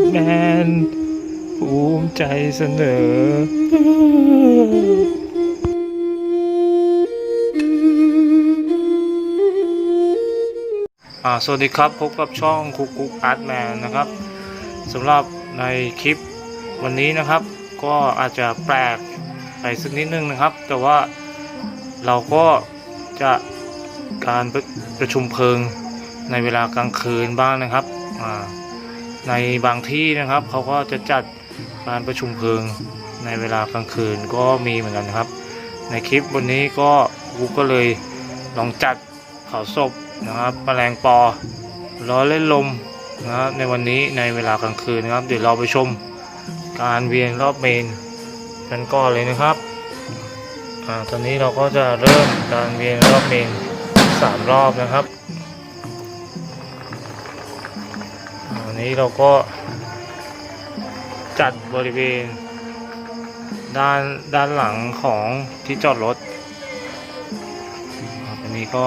ร์ตแมน ภูมิใจเสนออ่าสวัสดีครับพบกับช่องคุกคุกอาร์ตแมนนะครับสำหรับในคลิปวันนี้นะครับ ก็อาจจะแปลกไปสักนิดนึงนะครับ แต่ว่าเราก็จะการประประชุมเพลิงในเวลากลางคืนบ้างนะครับ อ่า ในบางที่นะครับเขาก็จะจัดการประชุมเพลิงในเวลากลางคืนก็มีเหมือนกันครับ ในคลิปวันนี้ก็กูก็เลยลองจัดเผาศพนะครับแมลงปอล้อเล่นลมนะครับในวันนี้ในเวลากลางคืนนะครับ เดี๋ยวเราไปชมการเวียนรอบเมนกันก่อนเลยนะครับอ่าตอนนี้เราก็จะเริ่มการเวียนรอบเมนสามรอบนะครับ นี้เราก็จัดบริเวณ ด้านด้านหลังของที่จอดรถอันนี้ก็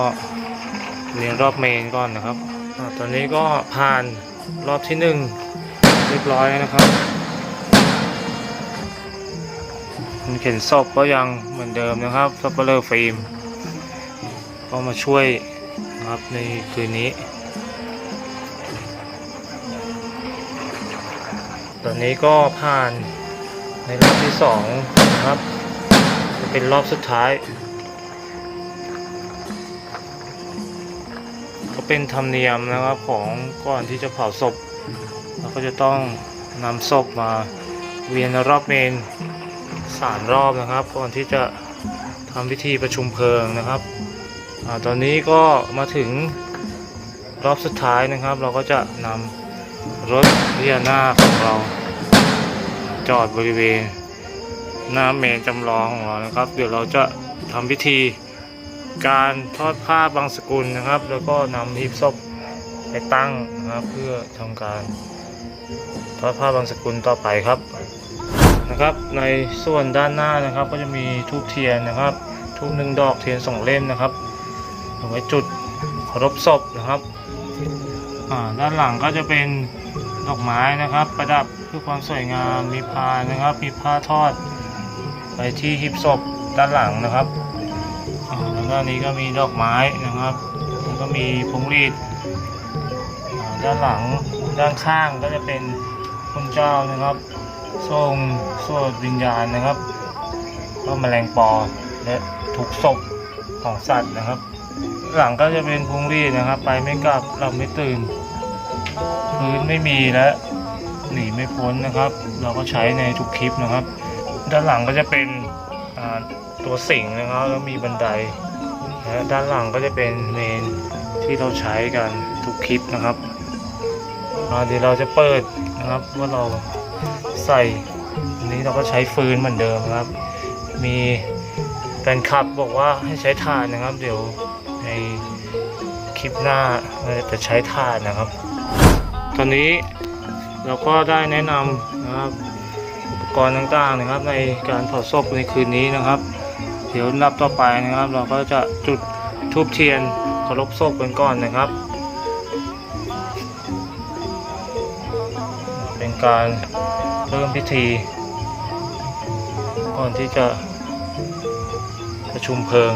เรียนรอบเมนก่อนนะครับอตอนนี้ก็ผ่านรอบที่หนึ่งเรียบร้อยนะครับมันเข็นศพก็ยังเหมือนเดิมนะครับซัปเปอร์ฟิล์มก็มาช่วยนะครับในคืนนี้ ตอนนี้ก็ผ่านในรอบที่สองนะครับ จะเป็นรอบสุดท้าย ก็เป็นธรรมเนียมนะครับของก่อนที่จะเผาศพเราก็จะต้องนำศพมาเวียนรอบเมนสามรอบนะครับ ก่อนที่จะทำพิธีประชุมเพลิงนะครับอตอนนี้ก็มาถึงรอบสุดท้ายนะครับ เราก็จะนำ รถเรียนาของเรา จอดบริเวณ หน้าเมนจำลองของเรานะครับ เดี๋ยวเราจะทำพิธีการทอดผ้าบางสกุลนะครับ แล้วก็นำหีบศพไปตั้งนะครับเพื่อทำการทอดผ้าบางสกุลต่อไปครับนะครับ ในส่วนด้านหน้านะครับ ก็จะมีทูบเทียนนะครับทูบหนึ่งดอกเทียนสองเล่มนะครับเอาไว้จุดเคารพศพนะครับ ด้านหลังก็จะเป็นดอกไม้นะครับ ประดับเพื่อความสวยงามมีพานนะครับ มีผ้าทอด ไปที่หิบศพด้านหลังนะครับอ่าแล้วก็นี้ก็มีดอกไม้นะครับแล้วก็มีพวงหรีดด้านหลังด้านข้างก็จะเป็นคุณเจ้านะครับ ทรงสวดวิญญาณนะครับ ก็แมลงปอและทุกศพของสัตว์นะครับ หลังก็จะเป็นพวงรีดนะครับ ไปไม่กลับเราไม่ตื่น พื้นไม่มีและหนีไม่พ้นนะครับ เราก็ใช้ในทุกคลิปนะครับ ด้านหลังก็จะเป็นตัวสิงนะครับแล้วมีบันไดและด้านหลังก็จะเป็นเมนที่เราใช้กันทุกคลิปนะครับเดี๋ยวเราจะเปิดนะครับว่าเราใส่อันนี้เราก็ใช้ฟืนเหมือนเดิมครับ มีแฟนคลับบอกว่าให้ใช้ถ่านนะครับ เดี๋ยว คลิปหน้าเราจะใช้ถ่านนะครับ ตอนนี้เราก็ได้แนะนำนะครับอุปกรณ์ต่างๆนะครับ ในการเผาศพในคืนนี้นะครับ เดี๋ยวนับต่อไปนะครับ เราก็จะจุดทูบเทียนเคารพศพกันก่อนนะครับ เป็นการเริ่มพิธี ก่อนที่จะประชุมเพลิง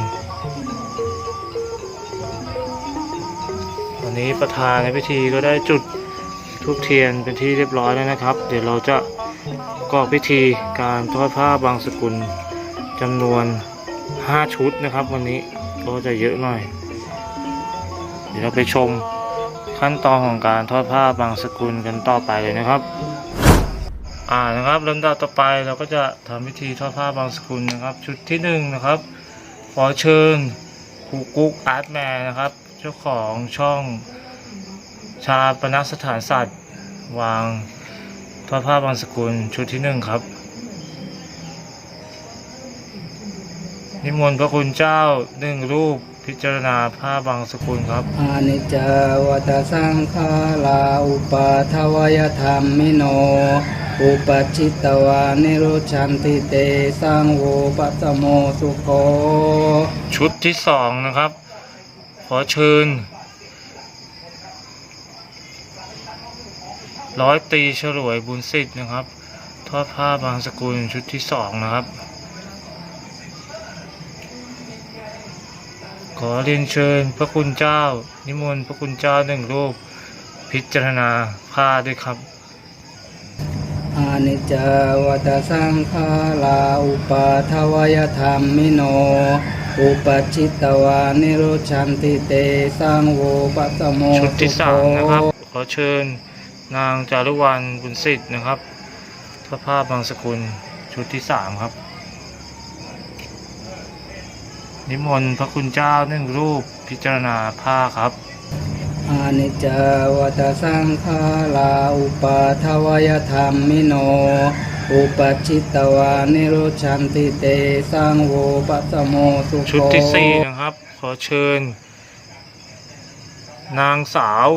นี้ประธานในพิธีก็ได้จุดทูบเทียนเป็นที่เรียบร้อยแล้วนะครับ เดี๋ยวเราจะประกอพิธีการทอดผ้าบางสกุลจำนวน 5 ชุดนะครับ วันนี้ก็จะเยอะหน่อย เดี๋ยวเราไปชมขั้นตอนของการทอดผ้าบางสกุลกันต่อไปเลยนะครับ อ่านะครับลำดับต่อไปเราก็จะทำพิธีทอดผ้าบางสกุลนะครับ ชุดที่หนึ่งนะครับขอเชิญครูกุ๊กอาร์ตแมนนะครับ เจ้าของช่องชาปนสถานสัตว์ วางทอดผ้าบางสกุลชุดที่หนึ่งครับ นิมนต์พระคุณเจ้าหนึ่งรูปพิจารณาผ้าบางสกุลครับ อานิจจาวตสังขาราอุปาทวยธรรมิโน อุปชิตตวานิโรชันติเตสังโวปัสสโมสุโคชุดที่สองนะครับ ขอเชิญร้อยตีฉลวยบุญสิทธิ์นะครับ ทอดผ้าบางสกุลชุดที่สองนะครับ ขอเรียนเชิญพระคุณเจ้า นิมนต์พระคุณเจ้าหนึ่งรูปพิจารณาผ้าด้วยครับอานิจจาวัตสังขาราอุปาทวยธรรมมิโน อุปชิตตวานิโรชันติเตสังโวปัสสโมชุดที่สุสาโขมนะครับ ขอเชิญนางจารุวรรณบุญสิทธิ์นะครับทอดผ้าบางสกุลชุดที่สามครับ นิมนต์พระคุณเจ้าหนึ่งรูปพิจารณาผ้าครับอานิจจาวัตสังขาราอุปาทวยธรรมมิโน อุปชิตตวานิโรชันติเตสังโวปัสสโมสุโขชุดที่สี่นะครับ ขอเชิญ นางสาว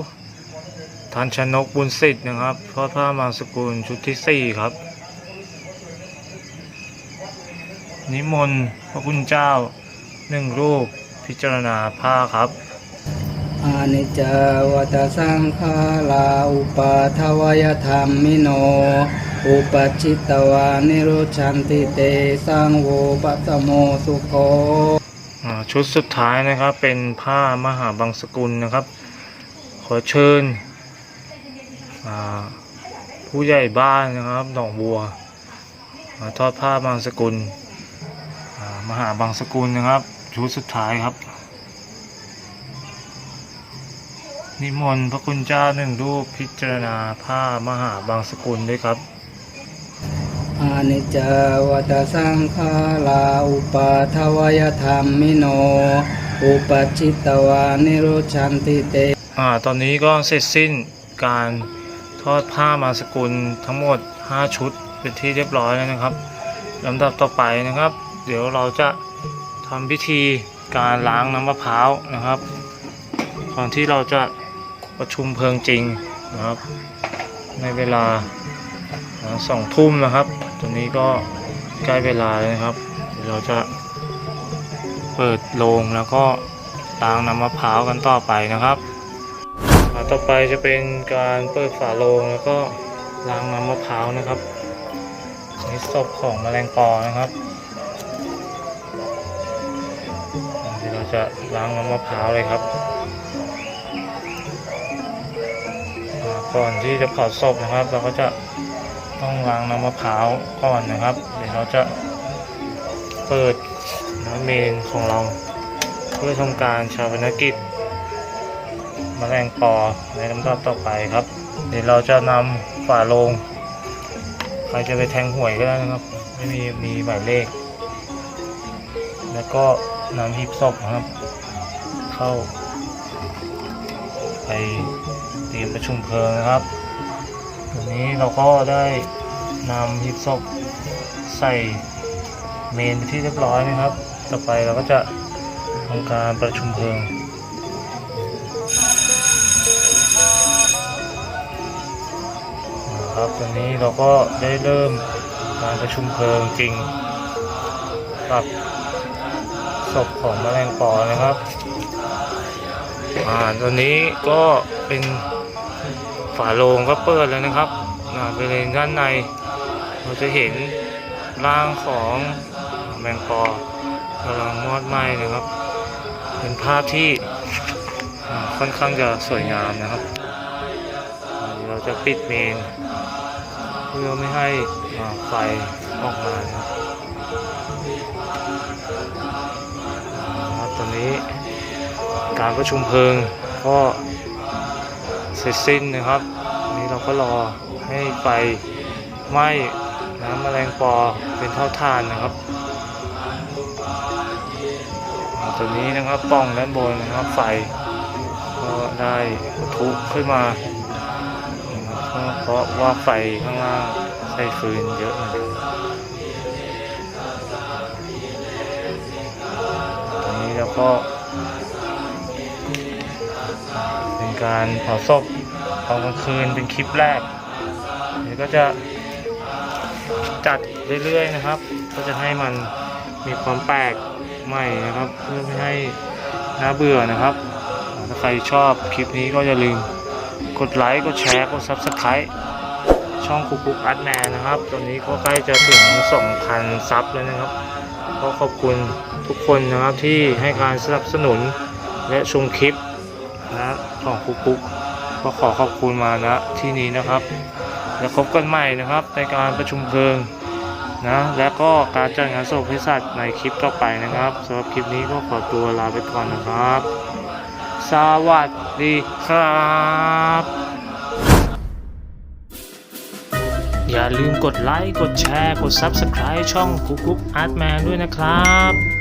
ทันชนกบุญสิทธิ์นะครับทอดผ้าบางสกุลชุดที่สี่ครับ นิมนต์พระคุณเจ้าหนึ่งรูปพิจารณาผ้าครับ อานิจจาวัตสังขาราอุปาทวยธรรมมิโน อุปชิตตวานิโรชันติเตสังโวปัสสโมสุโขอ่าชุดสุดท้ายนะครับเป็นผ้ามหาบางสกุลนะครับ ขอเชิญผู้ใหญ่บ้านนะครับหนองบัวมาทอดผ้าบางสกุลมหาบางสกุลนะครับ ชุดสุดท้ายครับ นิมนต์พระคุณเจ้าหนึ่งรูปพิจารณาผ้ามหาบางสกุลด้วยครับ อานิจจวัตสังขาราอุปาทวยธรรมมิโน อุปชิตตวานิโรชันติเตอ่าตอนนี้ก็เสร็จสิ้นการทอดผ้ามาสกุลทั้งหมด 5 ชุดเป็นที่เรียบร้อยแล้วนะครับลำดับต่อไปนะครับ เดี๋ยวเราจะทำพิธีการล้างน้ำมะพร้าวนะครับก่อนที่เราจะประชุมเพลิงจริงนะครับ ในเวลาสองทุ่มนะครับ ตอนนี้ก็ใกล้เวลาแล้วครับ เราจะเปิดโลงแล้วก็ล้างน้ำมะพร้าวกันต่อไปนะครับ ต่อไปจะเป็นการเปิดฝาโลงแล้วก็ล้างน้ำมะพร้าวนะครับนี่ศพของแมลงปอนะครับอ่าเดี๋ยวเราจะล้างน้ำมะพร้าวเลยครับ ก่อนที่จะเผาศพนะครับ เราก็จะ ต้องล้างน้ำมะพร้าวก่อนนะครับ เดี๋ยวเราจะเปิดน้ำเมนของเรา เพื่อทำการชาปนกิจมแมลงปอในลำดับต่อไปครับ เดี๋ยวเราจะนำฝาโลง ใครจะไปแทงหวยก็ได้นะครับ ไม่มีมีหมายเลข แล้วก็นำหีบศพนะครับ เข้า ไปเตรียมประชุมเพลิงนะครับ วันนี้เราก็ได้นำหีบศพใส่เมนที่เรียบร้อยนะครับ ต่อไปเราก็จะทำการประชุมเพลิงครับตอนนี้เราก็ได้เริ่มการประชุมเพลิงจริงกับศพของแมลงปอนะครับอ่าตอนนี้ก็เป็น ฝาโลงก็เปิดแล้วนะครับบริเวณด้านใน เราจะเห็นร่างของแมงปอกำลังมอดไหม้นะครับ เป็นภาพที่ค่อนข้างจะสวยงามนะครับ เราจะปิดเมน เพื่อไม่ให้ไฟออกมานะครับครับตอนนี้การประชุมเพลิงก็ เสร็จสิ้นนะครับ นี้เราก็รอให้ไฟไหม้น้ำแมลงปอเป็นเท่าทานนะครับตัวนี้นะครับปล่องด้านบนนะครับไฟก็ได้ทุขึ้นมาเพราะว่าไฟข้างล่างใช้ฟืนเยอะตอนนี้เราก็ เป็นการเผาศพตอนกลางคืนเป็นคลิปแรกเดี๋ยวก็จะจัดเรื่อยๆนะครับ ก็จะให้มันมีความแปลกใหม่นะครับ เพื่อไม่ให้น่าเบื่อนะครับ ถ้าใครชอบคลิปนี้ก็อย่าลืมกดไลค์กดแชร์กด Subscribe ช่องคุกคุกอัดแนนะครับ ตอนนี้ก็ใกล้จะถึง 2,000 ซับแล้วนะครับ ก็ขอบคุณทุกคนนะครับที่ให้การสนับสนุนและชมคลิป ของคุกคุกก็ขอขอบคุณมานะที่นี้นะครับ แล้วพบกันใหม่นะครับในการประชุมเพลิงนะและก็การจัดงานศพพิสัตว์ในคลิปต่อไปนะครับสำหรับคลิปนี้ก็ขอตัวลาไปก่อนนะครับ สวัสดีครับ อย่าลืมกดไลค์ กดแชร์ กด Subscribe ช่องคุกคุกอาร์ตแมนด้วยนะครับ